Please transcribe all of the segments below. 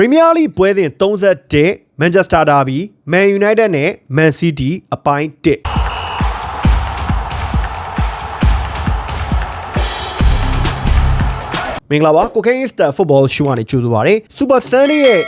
ပရီးမီးယားလိပွဲစဉ်31 Manchester Derby Man United နဲ့ Man City အပိုင်း1မင်္ဂလာပါကိုကိန်းစတာဖုတ်ဘောရှူကနေကြိုဆိုပါရစေစူပါဆန်လေးရဲ့ည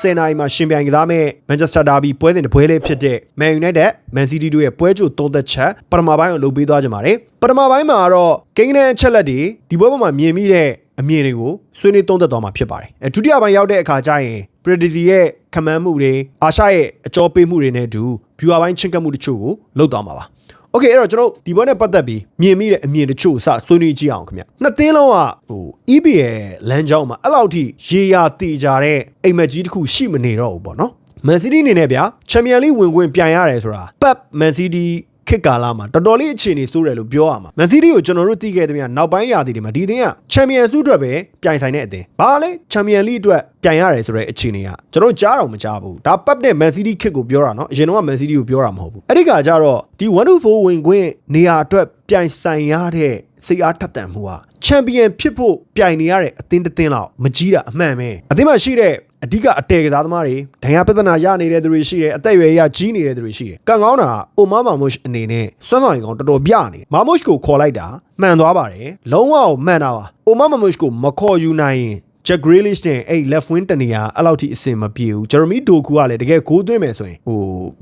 10:00နာရီမှာရှင်ပြိုင်ကစားမဲ့ Manchester Derby ပွဲစဉ်တစ်ပွဲလေးဖြစ်တဲ့ Man United Man City တို့ရဲ့ပွဲကြိုသုံးသက်ချက်ပထမပိုင်းကိုလုပ်ပေးသွားကြပါမယ်ပထမပိုင်းမှာတော့ကိန်းနဲ့အချက်လက်တွေဒီပွဲပေါ်မှာမြင်မိတဲ့ အမြင်တွေကိုဆွေးနွေးသုံးသက်သွားမှာဖြစ်ပါတယ်အဲဒုတိယပိုင်းရောက်တဲ့အခါကျရင် Predizzi ရဲ့ခမန်းမှုတွေအာရှရဲ့အကြောပေးမှုတွေနဲ့အတူ viewer ပိုင်းချင်းကပ်မှုတချို့ကိုလုပ်သွားမှာပါโอเคအဲ့တော့ကျွန်တော်ဒီဘက်နဲ့ပတ်သက်ပြီးမြင်မိတဲ့အမြင်တချို့စဆွေးနွေးကြည့်အောင်ခင်ဗျနှစ်သင်းလုံးကဟို EPL လမ်းကြောင်းမှာအဲ့လောက်ထိရေရာတေကြတဲ့အိမ်မက်ကြီးတစ်ခုရှိမနေတော့ဘူးပေါ့နော်မန်စီးတီးအနေနဲ့ဗျာချန်ပီယံလိဝင်ခွင့်ပြန်ရတယ်ဆိုတာပတ်မန်စီးတီး ခေတ်ကာလမှာတော်တော်လေးအခြေအနေဆိုးတယ်လို့ပြောရမှာမန်စီးတီးကိုကျွန်တော်တို့သိခဲ့တဲ့များနောက်ပိုင်းရာသီတွေမှာဒီအသင်းကချန်ပီယံဆုအတွက်ပဲပြိုင်ဆိုင်တဲ့အသင်းဘာလဲချန်ပီယံလိအတွက်ပြိုင်ရတယ်ဆိုတဲ့အခြေအနေကကျွန်တော်ကြားတော့မကြားဘူးဒါပတ်နဲ့မန်စီးတီးခေတ်ကိုပြောတာနော်အရင်တော့မန်စီးတီးကိုပြောတာမဟုတ်ဘူးအဲ့ဒီကကြတော့ဒီ1-4ဝင်ခွင့်နေရာအတွက် ပြိုင်ဆိုင်ရတဲ့စိတ်အားထက်သန်မှုဟာချန်ပီယံဖြစ်ဖို့ပြိုင်နေရတဲ့အသင်းတစ်သင်းလောက်မကြီးတာအမှန်ပဲအသင်းမှာရှိတဲ့အဓိကအတဲကစားသမားတွေဒဏ်ရာပြဿနာရနေတဲ့သူတွေရှိတယ်အသက်အရွယ်ရကြီးနေတဲ့သူတွေရှိတယ်ကန်ကောင်းတာအိုမာမာမုရှ်အနေနဲ့စွမ်းဆောင်ရင်ကောင်းတော်တော်ပြနေမာမုရှ်ကိုခေါ်လိုက်တာမှန်သွားပါတယ်လုံးဝမှန်တာပါအိုမာမာမုရှ်ကိုမခေါ်ယူနိုင်ရင် Jack Grealish နဲ့အဲ့ left wing တနေရာအဲ့လောက်ထိအဆင်မပြေဘူး Jeremy Doku ကလည်းတကယ်ဂိုးသွင်းမယ်ဆိုရင်ဟို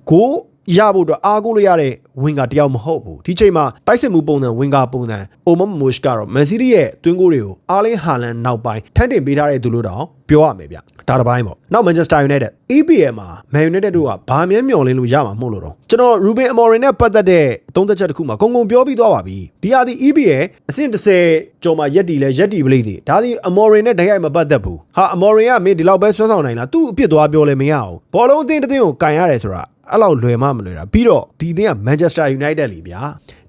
ဂိုး ရဖို့အတွက်အားကိုးလို့ရတဲ့ဝင်ကတယောက်မဟုတ်ဘူးဒီချိန်မှာတိုက်စစ်မှုပုံစံဝင်ကပုံစံအိုမမိုရှ်ကတော့မန်စီးတီးရဲ့တွင်းကိုတွေကိုအာလင်းဟာလန်နောက်ပိုင်းထန်းတင်ပေးထားတဲ့သူလို့တောင်ပြောရမယ်ဗျဒါတစ်ပိုင်းပေါ့နောက် Manchester United EPL မှာ Man United တို့ကဘာမှမျှော်လင့်လို့ရမှာမဟုတ်လို့တော့ကျွန်တော် Ruben Amorim နဲ့ပတ်သက်တဲ့သုံးသက်ချက်တစ်ခုမှာကုံကုံပြောပြီးသွားပါပြီဒီဟာဒီ EPL အဆင့်30ကျော်မှာရက်တီလဲရက်တီပလိစီဒါဒီ Amorim နဲ့တိုက်ရိုက်မပတ်သက်ဘူးဟာ Amorim ကမင်းဒီလောက်ပဲဆွမ်းဆောင်နိုင်လားသူ့အပြစ်သွားပြောလဲမရအောင်ဘောလုံးအသင်းတစ်သင်းကိုကန်ရတယ်ဆိုတာ အဲ့လောက်လွယ်မှမလွယ်တာပြီးတော့ဒီအသင်းက Manchester United လीဗျာ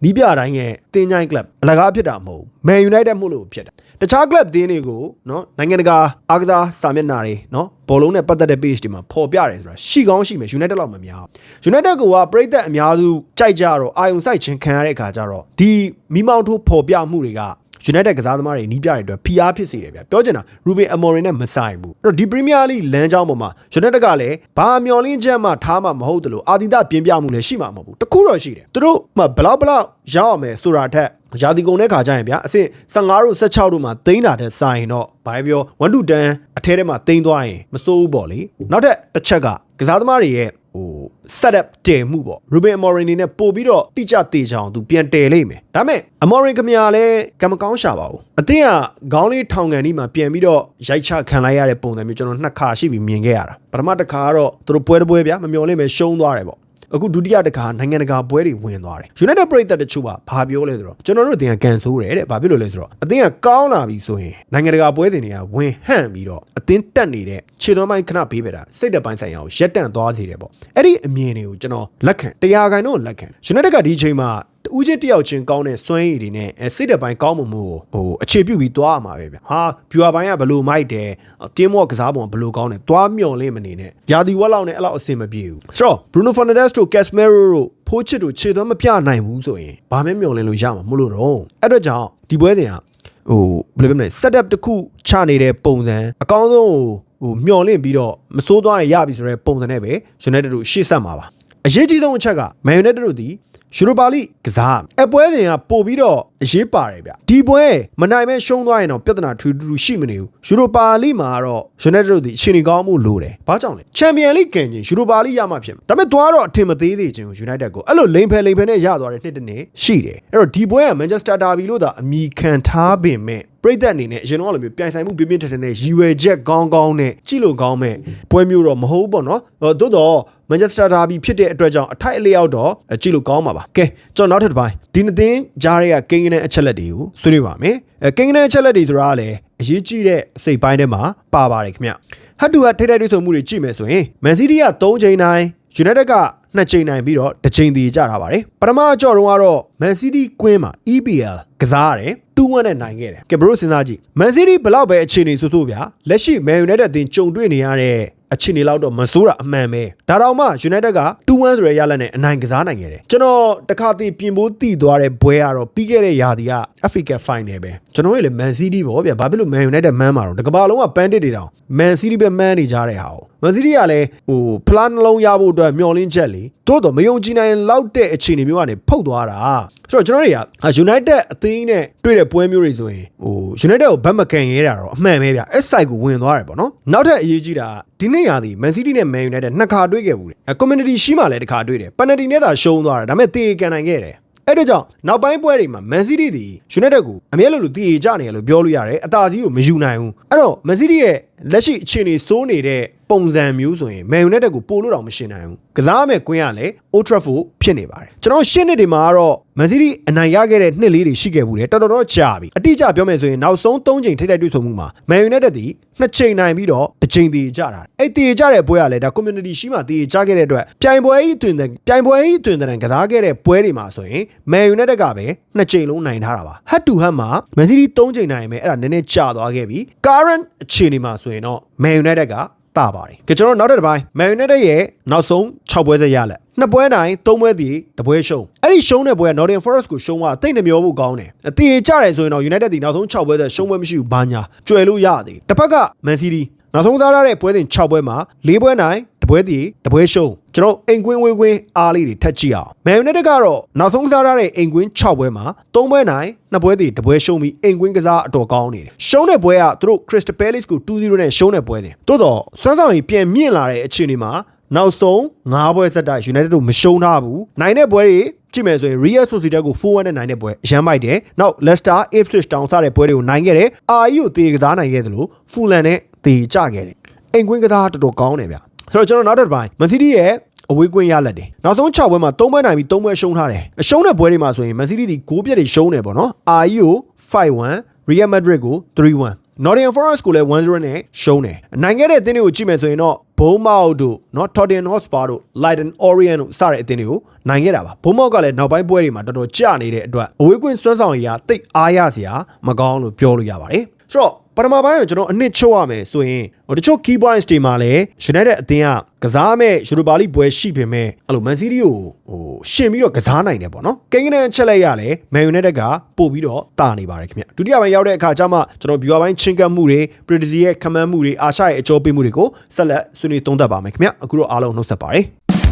နီးပြတိုင်းရဲ့တင်းချိုင်းကလပ်အလကားဖြစ်တာမဟုတ် Man United မို့လို့ဖြစ်တာတခြားကလပ်အသင်းတွေကိုနော်နိုင်ငံတကာအားကစားစာမျက်နှာတွေနော်ဘောလုံးနဲ့ပတ်သက်တဲ့ page တွေမှာပေါ်ပြတယ်ဆိုတာရှိကောင်းရှိမယ် United လောက်မများ United ကပြိသက်အများစုကြိုက်ကြတော့အာယုံဆိုင်ခြင်းခံရတဲ့အခါကျတော့ဒီမိမောင်းထိုးပေါ်ပြမှုတွေက United ကစားသမားတွေနီးပြတဲ့အတွက် PR ဖြစ်စေတယ်ဗျပြောချင်တာ Ruben Amorim နဲ့မဆိုင်ဘူးအဲ့တော့ဒီ Premier League လမ်းကြောင်းပေါ်မှာ United ကလည်းဘာမျော်လင့်ချက်မှထားမှမဟုတ်တယ်လို့အာဒီတပြင်းပြမှုလည်းရှိမှာမဟုတ်ဘူးတခုတော့ရှိတယ်သူတို့မှဘလောက်ဘလောက်ရောက်အောင်မယ်ဆိုတာထက်ရာသီကုန်တဲ့ခါကျရင်ဗျာအဆင့်15တို့16တို့မှာတိန်းတာတဲ့စာရင်တော့ဘာပြော1 to 10အထဲထဲမှာတိန်းသွားရင်မစိုးဘူးပေါ့လေနောက်ထပ်တစ်ချက်ကကစားသမားတွေရဲ့ ဟို setup တင်မှုပေါ့ Ruben Amorim နေနဲ့ပို့ပြီးတော့တိကျတေချအောင်သူပြန်တည်လိမ့်မယ်ဒါပေမဲ့ Amorim ကမြာလည်းကံမကောင်းရှာပါဘူးအသင်းကခေါင်းလေးထောင်ကန်ဒီမှာပြန်ပြီးတော့ရိုက်ချခံလိုက်ရတဲ့ပုံစံမျိုးကျွန်တော်နှစ်ခါရှိပြီးမြင်ခဲ့ရတာပထမတစ်ခါကတော့သူတို့ပွဲတစ်ပွဲဗျာမမျော်လင့်ပဲရှုံးသွားတယ်ပေါ့ အခုဒုတိယတစ်ခါနိုင်ငံတကာပွဲတွေဝင်သွားတယ် United ပြည်သက်တချို့ကဘာပြောလဲဆိုတော့ကျွန်တော်တို့အတင်းကကန်ဆိုးတယ်တဲ့ဘာဖြစ်လို့လဲဆိုတော့အတင်းကကောင်းလာပြီဆိုရင်နိုင်ငံတကာပွဲစဉ်တွေကဝင်ဟန့်ပြီးတော့အတင်းတက်နေတဲ့ခြေသွမ်းပိုင်းခဏပေးပြတာစိတ်တပိုင်းဆိုင်ရာကိုရက်တန့်သွားစေတယ်ပေါ့အဲ့ဒီအမြင်တွေကိုကျွန်တော်လက်ခံတရားခိုင်တော့လက်ခံ United ကဒီအချိန်မှာ ဦးချင်းတယောက်ချင်းကောင်းတဲ့စွမ်းရည်တွေနဲ့စိတ်တပိုင်းကောင်းမှုမှုကိုဟိုအခြေပြုပြီးသွားရမှာပဲဗျဟာ viewer ပိုင်းကဘလို့မိုက်တယ် team work ကစားပုံကဘလို့ကောင်းတယ်သွားမျော်လင့်မနေနဲ့ယာဒီဝက်လောက်နဲ့အဲ့လောက်အဆင်မပြေဘူးဆိုတော့ Bruno Fernandes တို့ Casemiro တို့ဖိုးချစ်တို့ခြေသွမ်းမပြနိုင်ဘူးဆိုရင်ဘာမှမျော်လင့်လို့ရမှာမလို့တော့အဲ့တော့ကြောင့်ဒီပွဲစဉ်ကဟိုဘယ်လိုပြောမလဲ setup တစ်ခုချနေတဲ့ပုံစံအကောင်းဆုံးဟိုမျော်လင့်ပြီးတော့မစိုးသွားရင်ရပြီဆိုတဲ့ပုံစံနဲ့ပဲ United တို့ရှေ့ဆက်မှာပါအရေးကြီးဆုံးအချက်က Man United တို့ဒီ ယူရိုပါလိကစားအပွဲစဉ်ကပို့ပြီးတော့အရေးပါတယ်ဗျဒီပွဲမနိုင်မဲ့ရှုံးသွားရင်တော့ပြဿနာထူးထူးရှိမနေဘူးယူရိုပါလိမှာတော့ United တို့ဒီအချိန်ကြီးကောင်းမှုလိုတယ်ဘာကြောင့်လဲချန်ပီယံလိကန်ချင်းယူရိုပါလိရမှဖြစ်မှာဒါပေမဲ့သွားတော့အထင်မသေးသေးချင်း United ကိုအဲ့လိုလိန်ဖယ်လိန်ဖယ်နဲ့ရသွားတဲ့နှစ်တစ်နှစ်ရှိတယ်အဲ့တော့ဒီပွဲက Manchester Derby လို့သာအမိခံထားပင်မဲ့ ပြိသက်အနေနဲ့အရင်တော့လိုမျိုးပြိုင်ဆိုင်မှုပြင်းပြင်းထန်ထန်နဲ့ရည်ရွယ်ချက်ကောင်းကောင်းနဲ့ကြည့်လို့ကောင်းမဲ့ပွဲမျိုးတော့မဟုတ်ပေါ့နော်သို့တော့ Manchester Derby ဖြစ်တဲ့အတွက်ကြောင့်အထိုက်အလျောက်တော့ကြည့်လို့ကောင်းပါပါကဲကျွန်တော်နောက်ထပ်တစ်ပိုင်းဒီနှစ်သင်းကြားရဲကကိန်းကနအချက်လက်တွေကိုဆွေးနွေးပါမယ်အဲကိန်းကနအချက်လက်တွေဆိုတာကလည်းအရေးကြီးတဲ့အစိပ်ပိုင်းထဲမှာပါပါတယ်ခင်ဗျဟတ်တူကထိတ်ထိတ်တွေ့ဆုံမှုတွေကြည့်မယ်ဆိုရင် Man City က3ချိန်တိုင်း United ကနှစ်ချိန်နိုင်ပြီးတော့တစ်ချိန်တည်ကြတာပါတယ်ပထမအကြော့တုန်းကတော့ Man City ကွင်းမှာ EPL ကစားရတယ် 2-1နဲ့နိုင်ခဲ့တယ်ကဲဘရိုစဉ်းစားကြည့် Man City ဘလောက်ပဲအခြေအနေဆိုဆိုဗျာလက်ရှိ Man United အသင်းကြုံတွေ့နေရတဲ့အခြေအနေလောက်တော့မဆိုးတာအမှန်ပဲဒါတောင်မှ United က2-1ဆိုတဲ့ရလဒ်နဲ့အနိုင်ကစားနိုင်ခဲ့တယ်ကျွန်တော်တခါတည်းပြင်ပိုးတည်သွားတဲ့ဘွဲကတော့ပြီးခဲ့တဲ့ရာသီက Africa Final ပဲကျွန်တော်ရဲ့လေ Man City ပေါ့ဗျာဘာဖြစ်လို့ Man United မန်းမှာတော့တကဘာလုံးကပန်းတစ်တွေတောင် Man City ပဲမန်းနေကြတဲ့ဟာကို Man City ကလည်းဟိုဖလားနှလုံးရဖို့အတွက်မျှော်လင့်ချက်လေတိုးတော့မယုံကြည်နိုင်လောက်တဲ့အခြေအနေမျိုးကနေဖုတ်သွားတာ ဆိုတော့ကျွန်တော်တွေက United အသင်းနဲ့တွေ့တဲ့ပွဲမျိုးတွေဆိုရင်ဟို United ကိုဘတ်မကန်ရဲတာတော့အမှန်ပဲဗျအဲ့ site ကိုဝင်သွားတယ်ပေါ့နော်နောက်ထပ်အရေးကြီးတာဒီနေ့ရာသီ Man City နဲ့ Man United နှစ်ခါတွေ့ခဲ့ဘူးတယ် Community ရှိမှလည်းတစ်ခါတွေ့တယ် penalty နဲ့သာရှုံးသွားတာဒါပေမဲ့တေကန်နိုင်ခဲ့တယ်အဲ့တော့ကြောင့်နောက်ပိုင်းပွဲတွေမှာ Man City ဒီ United ကိုအမြဲလိုလိုတည်ကြနေရလို့ပြောလို့ရတယ်အသာစီးကိုမယူနိုင်ဘူးအဲ့တော့ Man City ရဲ့ လက်ရှိအခြေအနေစိုးနေတဲ့ပုံစံမျိုးဆိုရင် Man United ကိုပို့လို့တော့မရှင်းနိုင်ဘူးကစားမဲ့ကွင်းကလည်း Old Trafford ဖြစ်နေပါတယ်ကျွန်တော်ရှင်းနှစ်တွေမှာကတော့ Man City အနိုင်ရခဲ့တဲ့နှစ်လေးတွေရှိခဲ့ဘူးတယ်တော်တော်တော့ကြာပြီအတိအကျပြောမယ်ဆိုရင်နောက်ဆုံး3ချိန်ထိပ်တိုက်တွေ့ဆုံမှုမှာ Man United ဒီနှစ်ချိန်နိုင်ပြီးတော့တစ်ချိန်တည်ကြတာအဲ့တည်ကြတဲ့ပွဲကလည်းဒါ community ရှိမှတည်ကြခဲ့တဲ့အတွက်ပြိုင်ပွဲကြီးအတွင်တဲ့ပြိုင်ပွဲကြီးအတွင်တဲ့ကစားခဲ့တဲ့ပွဲတွေမှာဆိုရင် Man United ကပဲနှစ်ချိန်လုံးနိုင်ထားတာပါ head to head မှာ Man City 3ချိန်နိုင်မယ်အဲ့ဒါနည်းနည်းကြာသွားခဲ့ပြီ current အခြေအနေမှာဆိုရင်တော့ Man United ကတာပါတယ်ကြကျွန်တော်နောက်တစ်ပိုင်း Man United ရဲ့နောက်ဆုံး6ပွဲဆက်ရလက်နှစ်ပွဲနိုင်သုံးပွဲတည်တပွဲရှုံးအဲ့ဒီရှုံးတဲ့ပွဲက Nottingham Forest ကိုရှုံးသွားတိတ်နှမျောဖို့ကောင်းတယ်အတီးကြတယ်ဆိုရင်တော့ United ဒီနောက်ဆုံး6ပွဲဆက်ရှုံးပွဲမရှိဘူးဘာညာကျွယ်လို့ရသေးတစ်ဖက်က Man City နောက်ဆုံးသားရတဲ့ပွဲစဉ်6ပွဲမှာ၄ပွဲနိုင်တပွဲတည်တပွဲရှုံး ကျွန်တော်အိမ်ကွင်းဝေးကွင်းအားလေးတွေထက်ကြည့်အောင် Man United ကတော့နောက်ဆုံးကစားရတဲ့အိမ်ကွင်း6ပွဲမှာ3ပွဲနိုင်2ပွဲတည်တပွဲရှုံးပြီးအိမ်ကွင်းကစားအတော်ကောင်းနေတယ်ရှုံးတဲ့ပွဲကသူတို့ Crystal Palace ကို2-0နဲ့ရှုံးတဲ့ပွဲစဉ်တိုးတော့စွမ်းဆောင်ရည်ပြန်မြင့်လာတဲ့အခြေအနေမှာနောက်ဆုံး9ပွဲဆက်တိုက် United တို့မရှုံးထားဘူးနိုင်တဲ့ပွဲတွေကြည့်မယ်ဆိုရင် Real Sociedad ကို4-1နဲ့နိုင်တဲ့ပွဲအရန်မိုက်တယ်။နောက် Leicester, Ipswich Town စတဲ့ပွဲတွေကိုနိုင်ခဲ့တယ်။ RE ကိုတေကစားနိုင်ခဲ့တယ်လို့ Fulham နဲ့တေကြခဲ့တယ်။အိမ်ကွင်းကစားတော်တော်ကောင်းတယ်ဗျ။ဆိုတော့ကျွန်တော်နောက်တစ်ပိုင်း Man City ရဲ့ အဝေးကွင်းရလက်တယ်နောက်ဆုံး6ပွဲမှာ3ပွဲနိုင်ပြီး3ပွဲရှုံးထားတယ်အရှုံးတဲ့ပွဲတွေမှာဆိုရင် Man City ဒီဂိုးပြက်တွေရှုံးတယ်ပေါ့နော် RE ကို5-1 Real Madrid ကို3-1 Nottingham Forest ကိုလည်း1-0နဲ့ရှုံးတယ်။နိုင်ခဲ့တဲ့အသင်းတွေကိုကြည့်မယ်ဆိုရင်တော့ Bournemouth တို့နော် Tottenham Hotspur တို့ Leiden Orient တို့စတဲ့အသင်းတွေကိုနိုင်ခဲ့တာပါ။ Bournemouth ကလည်းနောက်ပိုင်းပွဲတွေမှာတော်တော်ကျနေတဲ့အတွက်အဝေးကွင်းစွမ်းဆောင်ရည်ကတိတ်အားရစရာမကောင်းလို့ပြောလို့ရပါတယ်။ဆိုတော့ ပထမပိုင်းကိုကျွန်တော်အနှစ်ချုပ်ရမယ်ဆိုရင်ဟိုတချို့ key points တွေမှာလည်း United အသင်းကကစားမဲ့ Europa League ပွဲရှိပေမဲ့အဲ့လို Man City ကိုဟိုရှင်ပြီးတော့ကစားနိုင်တယ်ပေါ့နော်။ကိန်းကနေချက်လိုက်ရလဲ Man United ကပို့ပြီးတော့တာနေပါတယ်ခင်ဗျ။ဒုတိယပိုင်းရောက်တဲ့အခါကျမှကျွန်တော် viewer ပိုင်းချင်းကပ်မှုတွေ Predictor ရဲ့ခမန်းမှုတွေအာရှရဲ့အကျော်ပေးမှုတွေကိုဆက်လက်ဆွေးနွေးသုံးသပ်ပါမယ်ခင်ဗျ။အခုတော့အားလုံးနှုတ်ဆက်ပါတယ်။